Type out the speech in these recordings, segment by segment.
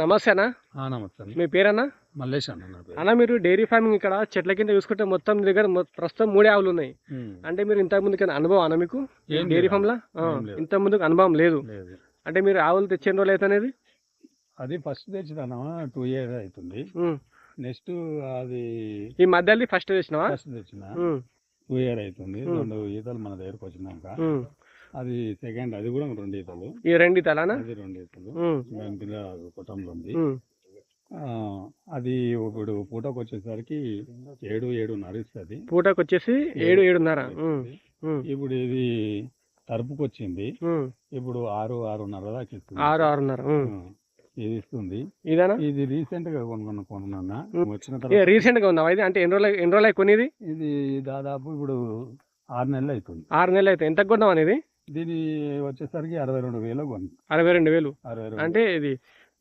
నమస్తే నమస్తే మీ పేరన్నా? మల్లేష్ అన్న అన్న మీరు డైరీ ఫార్మింగ్ ఇక్కడ చెట్ల కింద చూసుకుంటే మొత్తం దగ్గర ప్రస్తుతం మూడే ఆవులు ఉన్నాయి. అంటే మీరు ఇంతకు ముందు అనుభవం అన్న మీకు? డైరీ. ఫామ్ లా. ఇంత ముందుకు అనుభవం లేదు. అంటే మీరు ఆవులు తెచ్చిన రోజులు అయితే అనేది? అది ఫస్ట్ తెచ్చిదాను టూ ఇయర్స్ అవుతుంది. నెక్స్ట్ అది ఈ మధ్యలో ఫస్ట్ తెచ్చినావా? ఫస్ట్ తెచ్చిన. టూ ఇయర్ అవుతుంది. రెండు ఈతలు మన దగ్గరకు వచ్చినాక. అది సెకండ్ అది కూడా రెండు ఈతలు. ఈ రెండు అది రెండు ఈతలు. దాని పిల్ల కుటుంబంలో ఉంది. అది ఇప్పుడు పూటకు వచ్చేసరికి ఏడు ఏడు నడుస్తుంది పూటకు వచ్చేసి ఏడు ఏడున్నర. ఇప్పుడు ఇది తరుపుకు వచ్చింది. ఇప్పుడు ఆరు ఆరున్నర దాకా ఇస్తుంది. ఆరు ఆరున్నర. ఇది ఇస్తుంది. ఇదేనా? ఇది రీసెంట్గా కొనుక్కున్న. ఉమ్. వచ్చిన తర్వాత రీసెంట్గా ఉందా? ఇది అంటే ఎన్ని రోజులు ఎన్ని రోజులు కొనేది ఇది? దాదాపు ఇప్పుడు ఆరు నెలలు అవుతుంది ఆరు నెలలు అయితే. ఎంత కొన్నాం అనేది? దీని వచ్చేసరికి అరవై రెండు వేలు అరవై రెండు వేలు. అరవై రెండు అంటే ఇది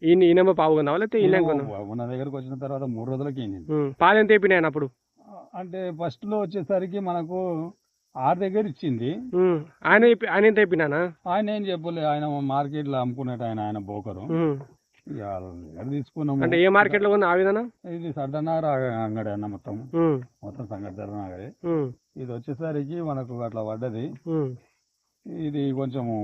ఈయన ఈయనమ్మ పావు కొన్నావా? లేకపోతే ఈయన కొన్నాం ఏమో మన దగ్గరకు వచ్చిన తర్వాత మూడు రోజులకి ఈనింది. పాలు ఎంత అయిపోయినాయి అప్పుడు? అంటే ఫస్ట్లో వచ్చేసరికి మనకు ఆరు దగ్గర ఇచ్చింది. ఉమ్, ఆయన అయిపో- ఆయన ఎంత అయిపోయినానా? ఆయన ఏం చెప్పలే ఆయన మార్కెట్లో అమ్ముకునేట ఆయన ఆయన బోకరు ఉమ్. ఇక వాళ్ళ దగ్గర తీసుకున్నాము? అంటే ఏ మార్కెట్లో కొన్నా? ఆ విధానం? ఇది సర్దనార అంగడి అన్న మొత్తం. ఉమ్, మొత్తం సంగతి ఉమ్, ఇది వచ్చేసరికి మనకు అట్లా పడ్డది. ఉమ్, ఇది కొంచెము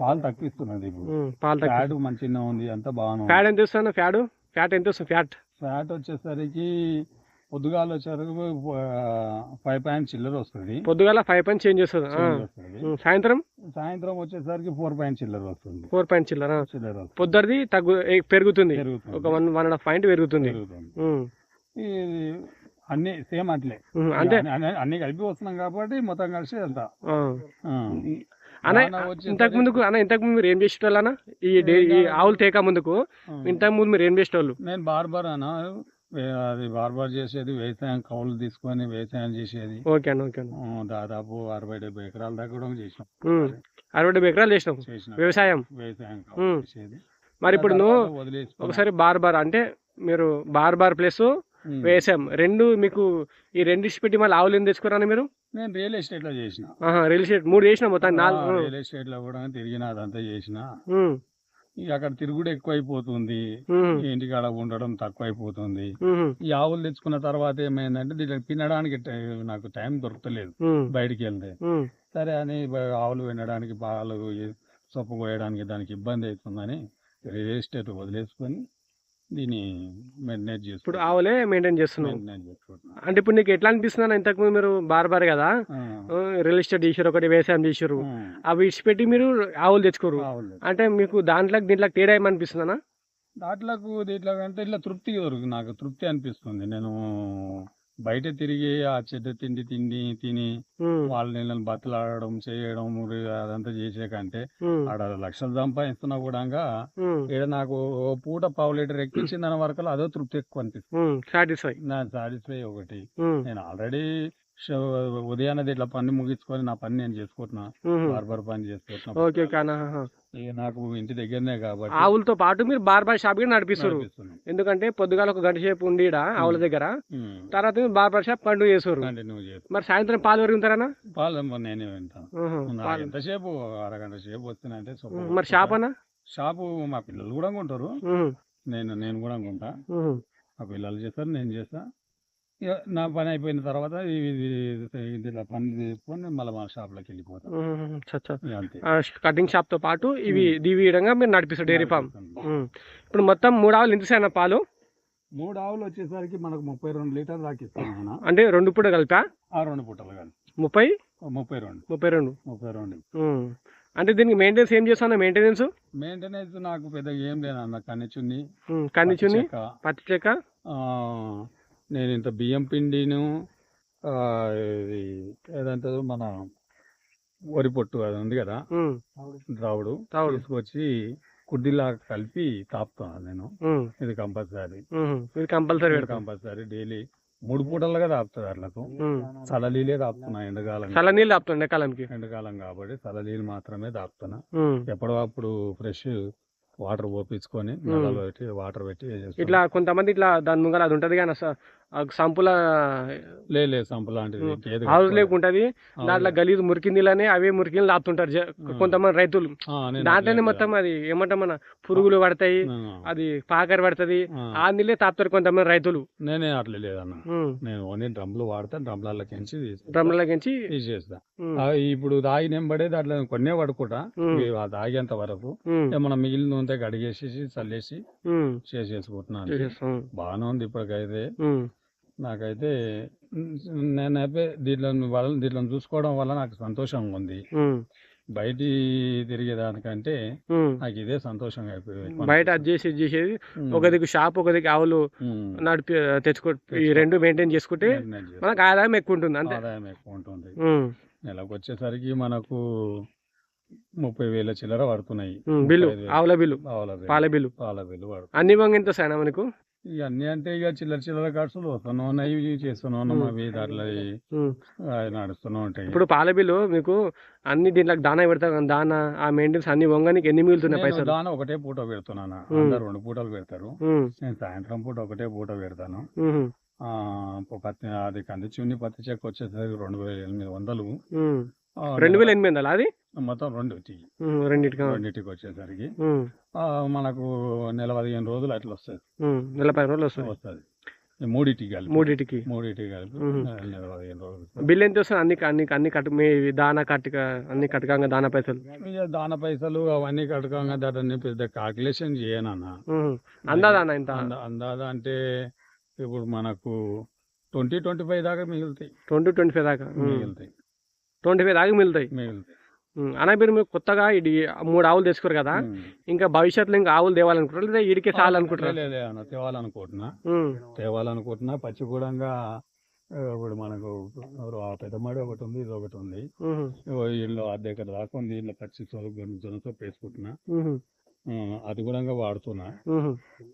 పాలు తక్కువిస్తున్నది ఇప్పుడు. పాలు ఫ్యాట్ మంచిగా ఉంది అంతా బాగానే ఉంది. ఫ్యాట్ ఎంత వస్తుంది ఫ్యాట్? ఫ్యాట్ ఎంత వస్తుంది ఫ్యాట్. ఫ్యాట్ వచ్చేసరికి పొద్దుగాల వచ్చేసరికి ఫైవ్ పాయింట్ చిల్లర వస్తుంది. పొద్దుగాల ఫైవ్ పాయింట్ చేంజ్ వస్తుంది. సాయంత్రం? సాయంత్రం వచ్చేసరికి ఫోర్ పాయింట్ చిల్లర వస్తుంది. ఫోర్ పాయింట్ చిల్లర. చిల్లర. పొద్దుది తగ్గు పెరుగుతుంది. పెరుగుతుంది. ఒక one one and half point పెరుగుతుంది. అన్ని సేమ్ అట్లే. అంటే అన్ని- కలిపి వస్తున్నాం కాబట్టి మొత్తం కలిసి వచ్చేసరికి- ఇంతకు ముందుకు అన్న ఇంతకు ముందు మీరు ఏం చేసేటోళ్ళు అన్న? ఈ ఆవులు తేక ముందుకు. ఇంతకు ముందు మీరు ఏం చేసేటోళ్ళు? నేను బార్బర్ అన్న. అది బార్బర్ చేసేది వ్యవసాయం కౌలు తీసుకొని వ్యవసాయం చేసేది. ఓకే ఓకే దాదాపు అరవై డెబ్బై ఎకరాల దాకా కూడా చేసినాం. ఉమ్, అరవై డెబ్బై ఎకరాలు చేసినాం. వ్యవసాయం. వ్యవసాయం చేసేది. మరి ఇప్పుడు నువ్వు. ఒకసారి బార్ బార్ అంటే మీరు బార్ బార్ ప్లస్ వ్యవసాయం రెండు మీకు ఈ రెండు ఇచ్చి పెట్టి మళ్ళీ ఆవులు తెచ్చుకోరా మీరు? నేను రియల్ ఎస్టేట్లో చేసిన రియల్ ఎస్టేట్ మూడు చేసిన మొత్తం నాలుగు రియల్ ఎస్టేట్లో కూడా తిరిగిన అదంతా చేసిన. అక్కడ తిరుగుడు ఎక్కువ అయిపోతుంది ఉమ్, ఇంటికాడ ఉండడం తక్కువ అయిపోతుంది ఉమ్, ఈ ఆవులు తెచ్చుకున్న తర్వాత ఏమైందంటే దీనికి తినడానికి నాకు టైం దొరకలేదు బయటికి వెళ్తే. సరే అని ఆవులు వినడానికి పాలు సొప్పు కోయడానికి దానికి ఇబ్బంది అవుతుందని రియల్ ఎస్టేట్ వదిలేసుకొని దీన్ని మెయింటైన్ ఇప్పుడు చేసుకుంటున్నాను ఆవులే మెయింటైన్ చేస్తున్నావు. మెయింటైన్ చేసుకుంటున్నాను అంటే ఇప్పుడు నీకు ఎట్లా అనిపిస్తుంది అన్న ఇంతకు ముందు మీరు బార్ బార్ కదా రియల్ ఎస్టేట్ చేసారు ఒకటి వ్యవసాయం చేసారు అవి ఇచ్చిపెట్టి మీరు ఆవులు తెచ్చుకోరు. ఆవులు అంటే మీకు దాంట్లో దీంట్లో తేడా ఏమనిపిస్తుందన్నా? దాంట్లకు దీంట్లో అంటే ఇట్లా తృప్తి దొరుకుతుంది నాకు తృప్తి అనిపిస్తుంది. నేను బయట తిరిగి ఆ చెడ్డ తిండి తిండి తిని వాళ్ళ నీళ్ళని బతలాడడం చేయడం అదంతా చేసే కంటే ఆడ లక్షలు సంపాదిస్తున్నా కూడా ఈడ నాకు పూట పావు లీటర్ ఎక్కించిందన్న వరకు అదో తృప్తి ఎక్కువ అనిపిస్తుంది. సాటిస్ఫై. నా సాటిస్ఫై ఒకటి. నేను ఆల్రెడీ ఉదయాన్నది ఇట్లా పని ముగించుకొని నా పని నేను చేసుకుంటున్నా. బార్బర్ పని చేసుకుంటున్నా. ఓకే. ఇక నాకు ఇంటి దగ్గరనే కాబట్టి ఆవులతో పాటు మీరు బార్ బార్ షాప్ కూడా నడిపిస్తారు. ఎందుకంటే పొద్దుగాల ఒక గంట సేపు ఉండి ఆవుల దగ్గర. తర్వాత మీరు బార్ బార్ షాప్ కంటిన్యూ చేస్తారు కంటిన్యూ మరి సాయంత్రం పాలు పెరుగుతారన్నా పాలు నేనే వింటాను ఎంతసేపు అరగంట సేపు వస్తున్నాయంటే మరి షాప్ అన్నా? షాపు మా పిల్లలు కూడా కొంటారు నేను నేను కూడా కొంటా ఉహు. మా పిల్లలు చేస్తారు నేను చేస్తా. నా పని అయిపోయిన తర్వాత ఇది ఇది- ఇది ఇలా పని తీసుకొని మళ్ళీ మా షాప్లోకి ఆ, కటింగ్ షాప్తో పాటు ఇవి దివి విధంగా మీరు నడిపిస్తారు డైరీ ఫామ్. ఇప్పుడు మొత్తం మూడు ఆవులు ఎంత పాలు? మూడు ఆవులు వచ్చేసరికి మనకు ముప్పై రెండు లీటర్ దాకా ఇస్తాను ఆయన. అంటే రెండు పూట కలిపా ఆ రెండు పుట్టలు కానీ ముప్పై? ముప్పై రెండు. ముప్పై రెండు. ముప్పై రెండు. అంటే దీనికి మెయింటెనెన్స్ ఏం చేస్తాను మెయింటెనెన్స్? మెయింటెనెన్స్ నాకు పెద్దగా ఏం లేదు అన్న కన్నిచున్ని చెక్క, పత్తి చెక్క. నేను ఇంత బియ్యం పిండిను ఇది ఏదంటారు మన వరి పొట్టు అది ఉంది కదా? ద్రావుడు. తీసుకొచ్చి కుడ్డిలా కలిపి తాపుతాను నేను. ఇది కంపల్సరీ. ఇది కంపల్సరీ కంపల్సరీ. డైలీ మూడు పూటలుగా తాపుతుంది అట్లకు. చలలీలే తాపుతున్నా ఎండాకాలం చల్ల నీళ్ళు ఆపుతుంది ఎండాకాలంకి ఎండాకాలం కాబట్టి చలలీలు మాత్రమే తాపుతున్నా. ఉమ్. ఎప్పటికప్పుడు ఫ్రెష్ వాటర్ పోపించుకొని పెట్టి వాటర్ పెట్టి. ఇట్లా కొంతమంది ఇట్లా దాని ముంగల అది ఉంటది కానీ సంపుల లాంటిది. హౌస్. లేకుంటది. దాంట్లో గలీజ్ మురికి నీళ్ళని అవే మురికి నీళ్ళు ఆపుతుంటారు. కొంతమంది రైతులు. దాంట్లోనే మొత్తం అది ఏమంటాం మన పురుగులు పడతాయి అది పాకర పడుతుంది ఆ. నీళ్ళే తాపుతారు కొంతమంది రైతులు. నేనే అట్లా లేదన్న. నేను ఓన్లీ డ్రమ్లు వాడతా డ్రమ్లకి డ్రమ్లకించి తీసేస్తా. ఆ, ఇప్పుడు తాగి నేను పడేది అట్లా కొన్నే పడుకుంటా. తాగేంత వరకు ఏమన్నా మిగిలిన ఉంటే కడిగేసేసి చల్లేసి చేసేసుకుంటున్నాను బాగానే ఉంది ఇప్పటికైతే. నాకైతే నేనైతే దీంట్లో వాళ్ళ దీంట్లో చూసుకోవడం వల్ల నాకు సంతోషంగా ఉంది. బయట తిరిగేదానికంటే నాకు ఇదే సంతోషంగా అయిపోయింది. బయట అది చేసి చేసేది. ఒక దిక్కు షాప్ ఒక దిక్కు ఆవులు నడిపి తెచ్చుకో ఈ రెండు మెయింటైన్ చేసుకుంటే. మనకు ఆదాయం ఎక్కువ ఉంటుంది అంతే. ఆదాయం ఎక్కువ ఉంటుంది నెలకు వచ్చేసరికి మనకు ముప్పై వేల చిల్లర పడుతున్నాయి. బిల్లు ఆవుల బిల్లు పాల బిల్లు పాల బిల్లు. పాల బిల్లు పడుతుంది అన్ని వంగ ఎంత సార్ మనకు? ఇక అన్ని అంటే ఇక చిల్లర చిల్లర ఖర్చులు వస్తూనే ఉన్నాయి ఇవి చేస్తూనే ఉన్నాం ఉమ్. అవి దాంట్లో. అవి నడుస్తూనే ఉంటాయి. ఇప్పుడు పాల బిల్లు మీకు అన్ని దీంట్లో దానా పెడతాం కదా, దానా ఆ మెయింటెన్స్ అన్ని వంగనికి ఎన్ని మిగులుతున్నాయి నేను పైసలు? దాని ఒకటే పూట పెడుతున్నాను. అందరు రెండు పూటలు పెడతారు. నేను సాయంత్రం పూట ఒకటే పూట పెడతాను. పత్తి అది కంది చున్ని పత్తి చెక్క వచ్చేసరికి రెండు వేల ఎనిమిది వందలు. రెండు వేల ఎనిమిది వందలు అది? మొత్తం రెండు రెండింటికి ఆ. రెండింటికి? వచ్చేసరికి. మనకు నెల పదిహేను రోజులు అట్లా వస్తుంది. నెల పది రోజులు వస్తుంది. వస్తుంది. మూడింటికి? కలిపి మూడింటికి మూడింటికి కలిపి. నెల పదిహేను రోజులు. బిల్ ఎంత వస్తుంది? అన్ని అన్ని అన్ని కట్టు మీ దానా కట్టుక అన్ని కట్టకంగా దానా పైసలు? దాన పైసలు అవన్నీ కట్టుకోగా దాన్ని పెద్ద కాల్కులేషన్ చేయనన్నా ఉమ్. అందాదానా ఇంత? అంద- అందాజ అంటే ఇప్పుడు మనకు ట్వంటీ ట్వంటీ ఫైవ్ దాకా మిగులుతాయి. ట్వంటీ ట్వంటీ ఫైవ్ దాకా? మిగులుతాయి. ట్వంటీ ఫైవ్ దాకా మిగులుతాయి? మిగులుతాయి. అన్న మీరు మీరు కొత్తగా ఇది మూడు ఆవులు తెచ్చుకోరు కదా. ఇంకా భవిష్యత్తులో ఇంకా ఆవులు తేవాలనుకుంటారు లేదా ఈడికే చాలనుకుంటారు తేవాలనుకుంటున్నా. తేవాలనుకుంటున్నా పచ్చిగూడంగా ఆ, ఇప్పుడు మనకు పెద్దమాడి ఒకటి ఉంది ఇది ఒకటి ఉంది. ఇల్లు అద్దె దాకా ఉంది ఇల్లు పచ్చి జొనసొప్పు వేసుకుంటున్నా. ఆ, అది కూడా వాడుతున్నా.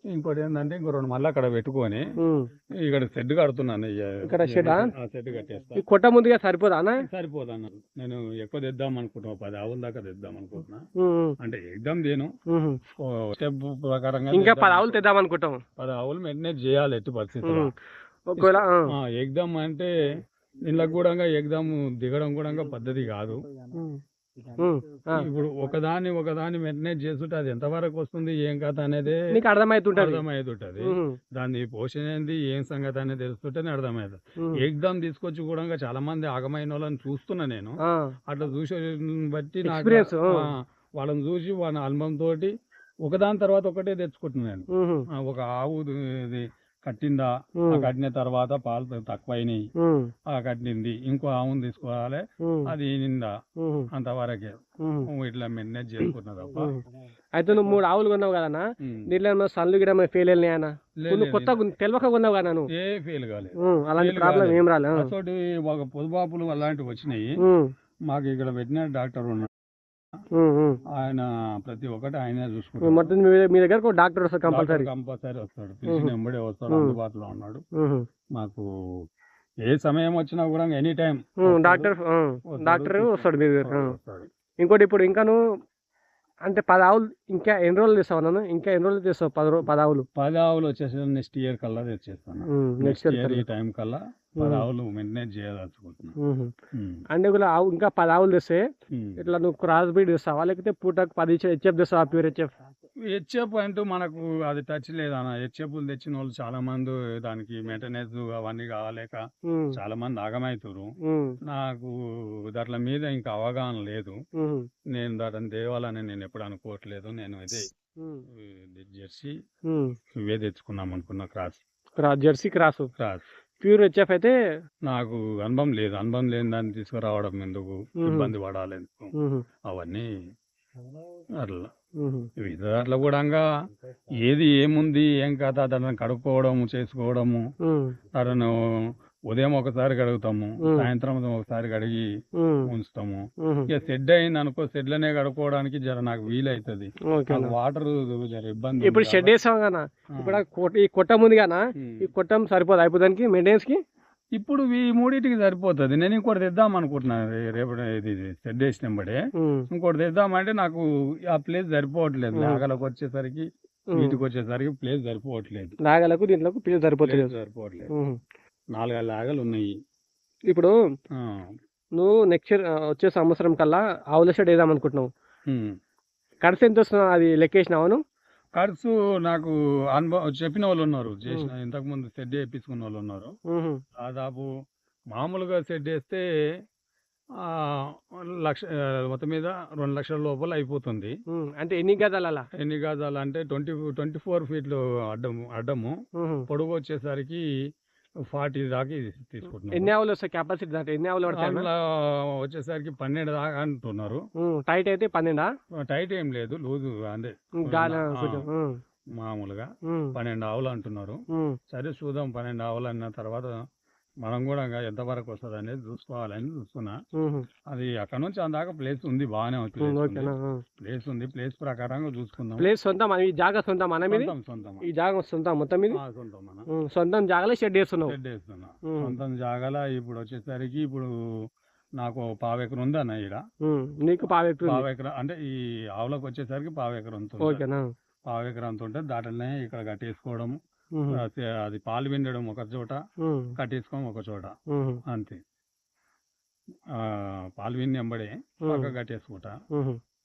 ఇంకోటి ఏంటంటే ఇంకో రెండు మళ్ళీ అక్కడ పెట్టుకొని ఇక్కడ షెడ్ కడుతున్నాను ఇక ఇక్కడ? ఆ షెడ్ కట్టేస్తా. కొట్ట ముందుగా సరిపోదా సరిపోదన్న. నేను ఎక్కువ తెద్దాం అనుకుంటున్నా పది ఆవుల దాకా తెద్దాం అనుకుంటున్నా. అంటే ఎగ్దాం దేను? స్టెప్ ప్రకారంగా ఇంకా. పది ఆవులు తెద్దాం అనుకుంటాం. పది ఆవులు మెయింటైన్ చేయాలి ఎట్టి పరిస్థితుల్లో. ఉమ్. ఒకవేళ ఎగ్దాం అంటే ఇళ్ళకు కూడా ఎగ్దాం దిగడం కూడా పద్ధతి కాదు. ఇప్పుడు ఒకదాన్ని ఒకదాన్ని మెయింటైన్ చేస్తుంటే అది ఎంతవరకు వస్తుంది? ఏం కథ అనేది నీకు అర్థమవుతుంటది అర్థమవుతుంటది ఉమ్, దాని పోషణ ఏంది? ఏం సంగతి అనేది తెలుస్తుంటేనే అర్థమవుతుంది. ఎగ్దాం తీసుకొచ్చి కూడా చాలా మంది ఆగమైన వాళ్ళని చూస్తున్నా నేను. అట్లా చూసి బట్టి నాకు వాళ్ళని చూసి వాళ్ళ అనుభవం తోటి ఒకదాని తర్వాత ఒకటే తెచ్చుకుంటున్నాను ఒక ఆవు ఇది కట్టిందా ఆ. కట్టిన తర్వాత పాలు తక్కువైనాయి. ఆ కట్టింది ఇంకో ఆవును తీసుకోవాలి. అది నిందా. అంతవరకే ఇట్లా మెయింటైన్ చేసుకున్నా తప్ప. అయితే నువ్వు మూడు ఆవులు కొన్నావు కదన్నా. దీంట్లో ఏమన్నా సన్లు గిడ ఫెయిల్ అయినాయి అన్న లే, నువ్వు కొత్త తెలియక కొన్నావు కదా నువ్వు ఏ ఫెయిల్ కాలేదు అలాంటి ప్రాబ్లం. ఏం ఒక పొదుపాపులు అలాంటివి వచ్చినాయి. మాకు ఇక్కడ వెటనరీ డాక్టర్ ఉన్నాడు. ఆయన ప్రతి ఒక్కటి ఆయనే మొత్తం మీ దగ్గరకు డాక్టర్ వస్తారు కంపల్సరీ. కంపల్సరీ వస్తాడు. పిలిచిన వెంబడే వస్తాడు. అందుబాటులో ఉన్నాడు. మాకు ఏ సమయం వచ్చినా కూడా ఎనీ టైం డాక్టర్ డాక్టర్ వస్తాడు. మీ దగ్గర. ఇంకోటి ఇప్పుడు ఇంకా నువ్వు అంటే పది ఆవులు ఇంకా ఎన్ని రోజులు తెస్తావు నన్ను ఇంకా ఎన్ని రోజులు తెస్తావు పది రో పది ఆవులు పది ఆవులు వచ్చేసి నెక్స్ట్ ఇయర్ కల్లా తెచ్చేస్తాను. నెక్స్ట్ నెక్స్ట్ ఇయర్ ఈ టైం కల్లా పది. ఆవులు మెయింటైన్ చేయదలుచుకుంటున్నాను ఉమ్. అంటే కూడా ఆవు ఇంకా పది ఆవులు తెస్తే. ఇట్లా నువ్వు క్రాస్ బ్రీడ్ తెస్తావా లేకపోతే పూటకు పది హెచ్ఎఫ్ తెస్తావా? Pure HF? హెచ్ఎఫ్ అంటూ మనకు అది టచ్ లేదన్న హెచ్ఎఫ్లు తెచ్చిన వాళ్ళు చాలా మంది దానికి మెయింటెనెన్స్ అవన్నీ కావాలేక చాలా మంది ఆగమవుతారు నాకు దాంట్ల మీద ఇంకా అవగాహన లేదు. నేను దాని తేవాలని నేను ఎప్పుడు అనుకోవట్లేదు. నేను ఇదే జెర్సీ ఇవే తెచ్చుకుందాం అనుకున్నా cross. Jersey cross? Cross. Pure HF అయితే నాకు అనుభవం లేదు. అనుభవం లేని దాన్ని తీసుకురావడం ఎందుకు. ఇబ్బంది పడాలి ఎందుకు? అవన్నీ అట్లా. దాంట్లో కూడా ఏది ఏముంది ఏం కథ దాన్ని కడుక్కోవడము చేసుకోవడము దాన్ని ఉదయం ఒకసారి కడుగుతాము. సాయంత్రం ఒకసారి కడిగి ఉంచుతాము. ఇక షెడ్ అయింది అనుకో షెడ్లనే కడుక్కోవడానికి జర నాకు అన్న. వాటర్ జర ఇబ్బంది ఇప్పుడు షెడ్ వేసాం కదా ఇప్పుడు ఈ కొట్ట ఉంది కదా. ఈ కొట్టం సరిపోదు అయిపోదానికి మెయింటెనెన్స్కి? ఇప్పుడు ఈ మూడింటికి సరిపోతుంది. నేను ఇంకోటి తెద్దాం అనుకుంటున్నాను రేపు ఇది షెడ్ వేసినప్పుడే ఉమ్, ఇంకోటి తెద్దామంటే నాకు ఆ ప్లేస్ సరిపోవట్లేదు. నాగలకు వచ్చేసరికి. వీటికి వచ్చేసరికి ప్లేస్ సరిపోవట్లేదు. లాగలకు దీంట్లో ప్లేస్ సరిపోతుంది సరిపోవట్లేదు. నాలుగైదు లాగలు ఉన్నాయి ఇప్పుడు నువ్వు నెక్స్ట్ ఇయర్ వచ్చే సంవత్సరం కల్లా ఆవుల షెడ్ వేద్దాం అనుకుంటున్నావు. ఖర్చు ఎంత వస్తున్నా అది లెక్కేసినావు నువ్వు? ఖర్చు నాకు అనుభవం చెప్పిన వాళ్ళు ఉన్నారు. చేసిన ఇంతకు ముందు సెడ్ వేయించుకున్న వాళ్ళు ఉన్నారు. దాదాపు మామూలుగా సెడ్ వేస్తే లక్ష మొత్తం మీద రెండు లక్షల లోపల అయిపోతుంది. అంటే ఎన్ని గదాలు అలా ఎన్ని గజాలు అంటే ట్వంటీ ట్వంటీ ఫోర్ ఫీట్లు అడ్డము అడ్డము. పొడుగు వచ్చేసరికి ఫార్టీ దాకా ఎన్ని తీసుకుంటున్నాం ఆవులు వస్తాయి కెపాసిటీ దాంట్లో ఎన్ని ఆవులు పడతాయి? అందులో వచ్చేసరికి పన్నెండు దాకా అంటున్నారు. టైట్ అయితే పన్నెండా టైట్ ఏం లేదు లూజు అంటే. గాలి. కొంచెం ఉమ్. మామూలుగా ఉమ్. పన్నెండు ఆవులు అంటున్నారు. సరే చూద్దాం పన్నెండు ఆవులు అన్న తర్వాత మనం కూడా ఎంతవరకు వస్తుంది అనేది చూసుకోవాలని చూస్తున్నా. అది అక్కడ నుంచి అందాక ప్లేస్ ఉంది బాగానే ఉమ్. ప్లేస్ ఉంది ప్లేస్ ప్రకారంగా చూసుకుందాం ప్లేస్ సొంతం ఈ జాగా సొంతం మన మీద సొంతం ఈ జాగా సొంతం మొత్తం మీద సొంతం. సొంతం జాగాలో షెడ్ వేస్తున్నావు షెడ్ వేస్తున్నా. సొంతం జాగల ఇప్పుడు వచ్చేసరికి ఇప్పుడు నాకు పావెకరం ఉంది అన్న ఇక్కడ. నీకు పావెక్టు పావెకరం అంటే ఈ ఆవులకు వచ్చేసరికి పావెకరం ఉంటుంది ఓకేనా పావెకరం అంత ఉంటే దాంట్లోనే ఇక్కడ కట్టేసుకోవడం ఉహు. అది- పాలు విండడం ఒక చోట ఉమ్. కట్టేసుకోవడం ఒక చోట. అంతే. ఆ, పాలు విన్ని ఎంబడే పక్క కట్టేసుకుంటా.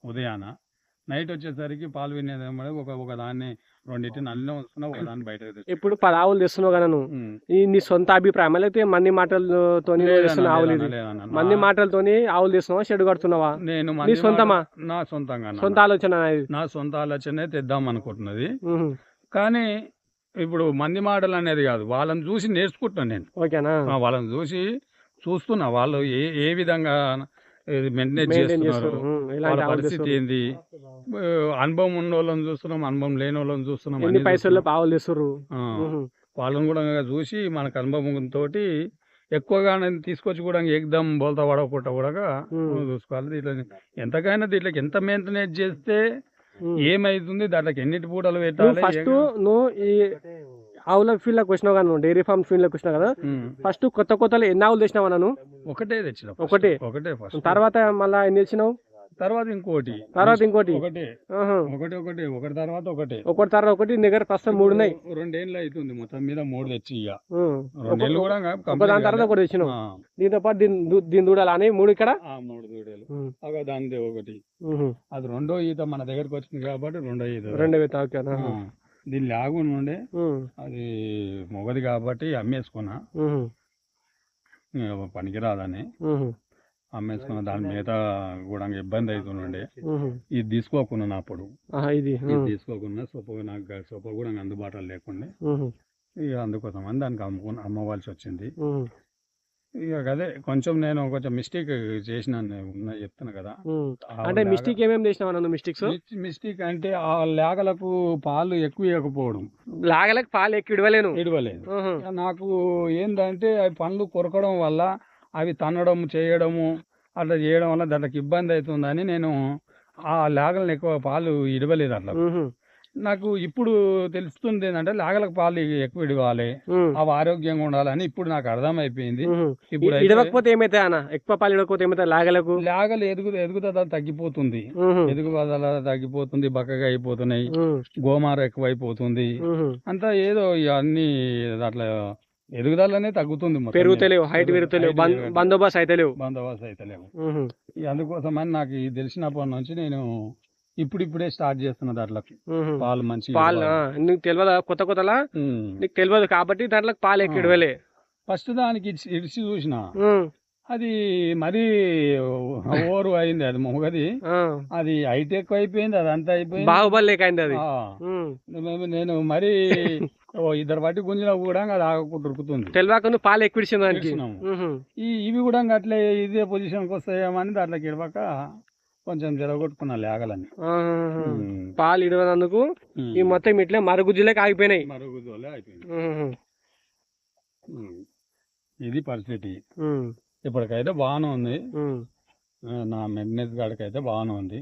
ఉదయాన. నైట్ వచ్చేసరికి పాలు వినేది ఎంబడే ఒక ఒక దాన్ని రెండింటిని అన్నీ వస్తున్నా ఒక దాన్ని బయట ఇప్పుడు పది ఆవులు తెస్తున్నావు కదా నువ్వు ఈ నీ సొంత అభిప్రాయం. లేకపోతే మంది మాటలతో ఆవులు మంది మాటలతోని ఆవులు తెస్తున్నావా షెడ్ కడుతున్నావా? నేను నీ సొంతమా? నా సొంతంగా. సొంత ఆలోచన నా సొంత ఆలోచనే తెద్దాం అనుకుంటున్నది. కానీ ఇప్పుడు మంది మాటలు అనేది కాదు. వాళ్ళని చూసి నేర్చుకుంటున్నాను నేను. ఓకేనా? వాళ్ళని చూసి చూస్తున్నా. వాళ్ళు ఏ ఏ విధంగా మెయింటైన్ చేస్తున్నారు. వాళ్ళ పరిస్థితి ఏంది? అనుభవం ఉన్న వాళ్ళని చూస్తున్నాం అనుభవం లేని వాళ్ళని చూస్తున్నాం. పైసలు ఆవులు తెస్తారు. వాళ్ళని కూడా చూసి మనకు అనుభవంతో ఎక్కువగా నేను తీసుకొచ్చి కూడా ఎగ్దమ్ బోల్తా పడకుండా కూడా. చూసుకోవాలి. దీంట్లో ఎంతకైనా దీంట్లోకి ఎంత మెయింటెనెన్స్ చేస్తే. ఏమైతుంది? దాంట్లోకి ఎన్నిటి పూటలు పెట్టాలి? ఫస్ట్ నువ్వు ఈ ఆవుల ఫీల్డ్లోకి వచ్చినావు కదా డైరీ ఫార్మ్ ఫీల్డ్లోకి వచ్చినావు కదా. ఫస్ట్ కొత్త కొత్తలో ఎన్ని ఆవులు తెచ్చినావు నన్ను ఒకటే తెచ్చిన. ఒకటే? ఒకటే ఫస్ట్ తర్వాత మళ్ళా ఎన్ని తెచ్చినావు? తర్వాత ఇంకోటి. తర్వాత ఇంకోటి. ఒకటే. ఒకటి ఒకటి. ఒకటి తర్వాత ఒకటి. ఒకటి తర్వాత ఒకటి దగ్గర ప్రస్తుతం మూడు ఉన్నాయి. రెండేళ్ళు అవుతుంది మొత్తం మీద మూడు తెచ్చి ఇక. రెండేళ్ళు కూడా దాని తర్వాత. ఒకటి తెచ్చినావు. ఆ, దీంతో పాటు దీని దీని దూడాలి అని మూడు ఇక్కడ. ఒక దానిది ఒకటి. అది రెండో ఈత మన దగ్గరకు వచ్చింది కాబట్టి రెండో ఈత రెండు వేత ఓకేనా ఆ, దీని లాగు నుండే ఉమ్. అది మొగది కాబట్టి అమ్మేసుకున్నా పనికిరాదని. అమ్మేసుకున్న దాని మీద కూడా ఇబ్బంది అవుతుండే. ఇది తీసుకోకున్నాను అప్పుడు ఇది. తీసుకోకుండా సొప్ప నాకు సొప్ప కూడా అందుబాటులో లేకుండా. ఇక అందుకోసం అని దానికి అమ్ముకుని అమ్మవలసి వచ్చింది. ఇక అదే కొంచెం నేను కొంచెం మిస్టేక్ చేసిన చెప్తున్నా కదా. అంటే మిస్టేక్ ఏమేమి చేసినావు మిస్టేక్స్? మిస్- మిస్టేక్ అంటే ఆ లేగలకు పాలు ఎక్కువ ఇవ్వకపోవడం. లాగలకు పాలు ఎక్కువ ఇడవలేను ఇడవలేదు నాకు ఏంటంటే అవి పండ్లు కొరకడం వల్ల అవి తన్నడం చేయడము అట్లా చేయడం వల్ల దానికి ఇబ్బంది అవుతుందని నేను ఆ లేగలను ఎక్కువ పాలు ఇడవలేదు అట్లా. నాకు ఇప్పుడు తెలుస్తుంది ఏంటంటే లేగలకు పాలు ఎక్కువ ఇడవాలి. అవి ఆరోగ్యంగా ఉండాలని ఇప్పుడు నాకు అర్థమైపోయింది ఉహు. ఇప్పుడు ఇడవకపోతే ఏమైతే అన్న ఎక్కువ పాలు ఇడవకపోతే ఏమైతే లాగలకు లేగలు ఎదుగు ఎదుగుదల తగ్గిపోతుంది. ఎదుగుదల తగ్గిపోతుంది బక్కగా అయిపోతున్నాయి. గోమార ఎక్కువైపోతుంది. అంతా ఏదో ఇవన్నీ అట్లా ఎదుగుదలనే తగ్గుతుంది. పెరుగుతలేవు హైట్ పెరుగుతలేవు. బందోబస్తు అయితే లేవు బందోబస్తు. ఈ అందుకోసమని నాకు తెలిసినప్పటి నుంచి నేను ఇప్పుడిప్పుడే స్టార్ట్ చేస్తున్నా దాంట్లో. పాలు మంచి పాలు నీకు తెలియదు కొత్త కొత్తలా? నీకు తెలియదు కాబట్టి దాంట్లో పాలు ఎక్కువ ఇడవలే. ఫస్ట్ దానికి ఇడిచి చూసిన. అది మరీ ఓరు అయింది అది మొగది. అది హైట్ ఎక్కువ అయిపోయింది అది అంతా అయిపోయింది. బాహుబలి అయింది అది. నేను- మరీ ఇద్దరు పట్టి గుంజిన కూడా అది ఆగకుండా ఉరుకుతుంది నువ్వు పాలు ఎక్కువ దానికి. ఈ ఇవి కూడా అట్లే ఇదే పొజిషన్కి వస్తాయేమని దాంట్లోకి ఇడవక కొంచెం జరగొట్టుకున్నా లేగలని. పాలు ఇడవనందుకు ఈ మొత్తం ఇట్లే మరుగుజ్జులేక ఆగిపోయినాయి ఉహు. ఉమ్. ఇది పరిస్థితి. ఇప్పటికైతే బాగానే ఉంది నా మెయింటెనెన్స్ కాడికి అయితే బాగానే ఉంది.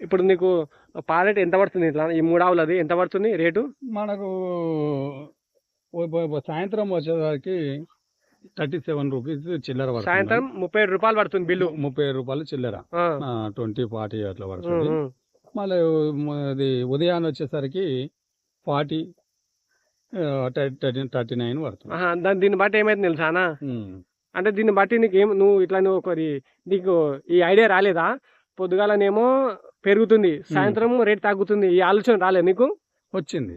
ఇప్పుడు నీకు పాలెట్ ఎంత పడుతుంది ఇట్లా ఈ మూడు ఆవులు అది ఎంత పడుతుంది రేటు మనకు సాయంత్రం వచ్చేసరికి థర్టీ సెవెన్ రూపీస్ చిల్లర పడుతుంది. సాయంత్రం ముప్పై ఏడు రూపాయలు పడుతుంది బిల్లు. ముప్పై ఏడు రూపాయలు చిల్లర. ట్వంటీ ఫార్టీ అట్లా పడుతుంది. మళ్ళీ అది ఉదయాన్నే వచ్చేసరికి ఫార్టీ థర్టీ థర్టీ నైన్ పడుతుంది. దీన్ని బట్టి ఏమైంది తెలుసా అన్న? ఉమ్. అంటే దీన్ని బట్టి నీకు ఏం నువ్వు ఇట్లా నువ్వు ఒకరి నీకు ఈ ఐడియా రాలేదా? పొద్దుగాలనేమో పెరుగుతుంది. సాయంత్రం రేట్ తగ్గుతుంది. ఈ ఆలోచన రాలేదు నీకు? వచ్చింది.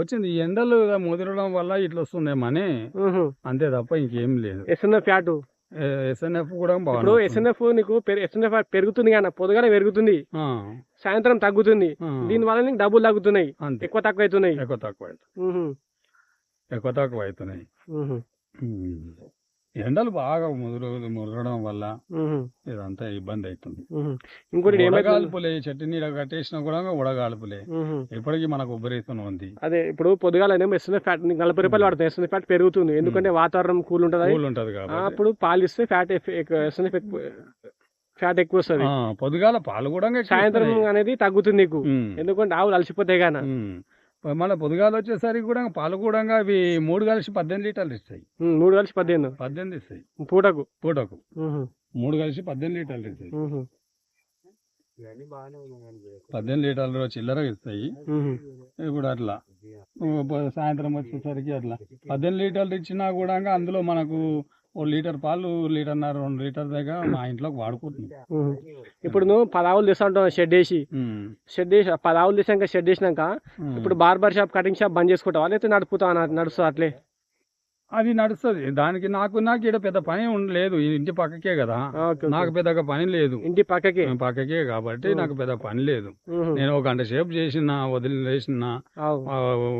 వచ్చింది. ఎండలు ముదిరడం వల్ల ఇట్లా వస్తుందేమని. అంతే తప్ప ఇంకేం లేదు. ఎస్ఎన్ఎఫ్ ఫ్యాట్ ఎస్ఎన్ఎఫ్ కూడా ఇప్పుడు బాగా ఎస్ఎన్ఎఫ్ నీకు ఎస్ఎన్ఎఫ్ పెరుగుతుంది కానీ పొద్దుగాల పెరుగుతుంది. సాయంత్రం తగ్గుతుంది. దీని వల్ల నీకు డబ్బులు తగ్గుతున్నాయి. అంతే. ఎక్కువ తక్కువ అవుతున్నాయి. ఎక్కువ తక్కువ ఎక్కువ తక్కువ అవుతున్నాయి. ఎండలు బాగా ముదురు ముదరడం వల్ల ఇదంతా ఇబ్బంది అవుతుంది. ఇంకోటి ఏమైతే వడగాల్పులే చెట్టు నీడ కట్టేసినా కూడా వడగాల్పులే ఉహు. ఇప్పటికీ మనకు ఉబ్బరీతూనే ఉంది. అదే ఇప్పుడు ఎస్ఎన్ఎఫ్ ఫ్యాట్ నలభై రూపాయలు ఎస్ఎన్ఎఫ్ ఫ్యాట్ పెరుగుతుంది. ఎందుకంటే వాతావరణం కూల్ ఉంటుంది. కూల్ ఉంటది అప్పుడు పాలు ఇస్తే ఫ్యాట్ ఎస్ఎన్ఎఫ్ ఫ్యాట్ ఎక్కువ వస్తుంది. పొద్దుగాల పాలు కూడా సాయంత్రం. అనేది తగ్గుతుంది నీకు. ఎందుకంటే ఆవులు అలసిపోతాయి గాన? ఉమ్. మళ్ళీ పొద్దుగాల వచ్చేసరికి కూడా పాలు కూడా అవి మూడు కలిసి పద్దెనిమిది లీటర్లు ఇస్తాయి. మూడు కలిసి పద్దెనిమిది. పద్దెనిమిది ఇస్తాయి. పూటకు? పూటకు. మూడు కలిసి పద్దెనిమిది లీటర్లు ఇస్తాయి. పద్దెనిమిది లీటర్లు చిల్లర ఇస్తాయి. ఇప్పుడు అట్లా. సాయంత్రం వచ్చేసరికి అట్లా. పద్దెనిమిది లీటర్లు ఇచ్చినా కూడా అందులో మనకు ఓ లీటర్ పాలు లీటర్న్నర రెండు లీటర్ దాకా మా ఇంట్లోకి వాడుకుంటుంది ఉహు. ఇప్పుడు నువ్వు పది ఆవులు తీస్తా షెడ్ వేసి. షెడ్ వేసి పది ఆవులు తీసాక షెడ్ వేసినాక. ఇప్పుడు బార్బర్ షాప్ కటింగ్ షాప్ బంద్ చేసుకుంటావా లేకపోతే నడుపుతావా నడుస్తావు అట్లే అది నడుస్తుంది దానికి నాకు నాకు ఇక్కడ పెద్ద పని ఉండలేదు ఇంటి పక్కకే కదా. నాకు పెద్దగా పని లేదు ఇంటి పక్కకి పక్కకే కాబట్టి. నాకు పెద్ద పని లేదు. నేను ఒక గంట సేపు చేసిన వదిలేసిన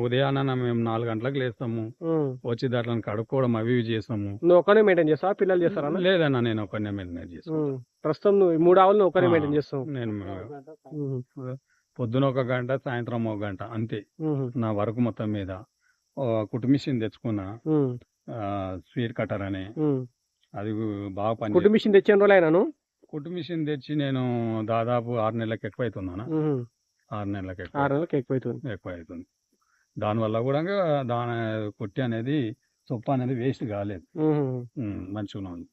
ఉదయాన్న మేము నాలుగు గంటలకు లేస్తాము. వచ్చి దాంట్లో కడుక్కోవడం అవి ఇవి చేస్తాము నువ్వు ఒక్కనే మెయింటైన్ చేస్తావా పిల్లలు చేస్తారా? లేదన్నా నేను ఒకరినే మెయింటైన్ చేస్తాను. ప్రస్తుతం నువ్వు మూడు ఆవులు నువ్వు ఒక్కనే. మెయింటైన్ చేస్తావు నేను. పొద్దున ఒక గంట సాయంత్రం ఒక గంట అంతే. నా వర్క్ మొత్తం మీద మిషన్ తెచ్చుకున్నా. స్వీట్ కటర్ అని. అది బాగా పని కుట్టు మిషన్ తెచ్చిన రోజులు అయినాను? కుట్టు మిషన్ తెచ్చి నేను దాదాపు ఆరు నెలలకు ఎక్కువ అవుతున్నాను ఆరు నెలలకు ఎక్కువ. ఆరు నెలలకు ఎక్కువ అవుతుంది. ఎక్కువ అవుతుంది. దానివల్ల కూడా దాని కుట్టి అనేది సొప్ప అనేది వేస్ట్ కాలేదు. మంచిగా ఉంది.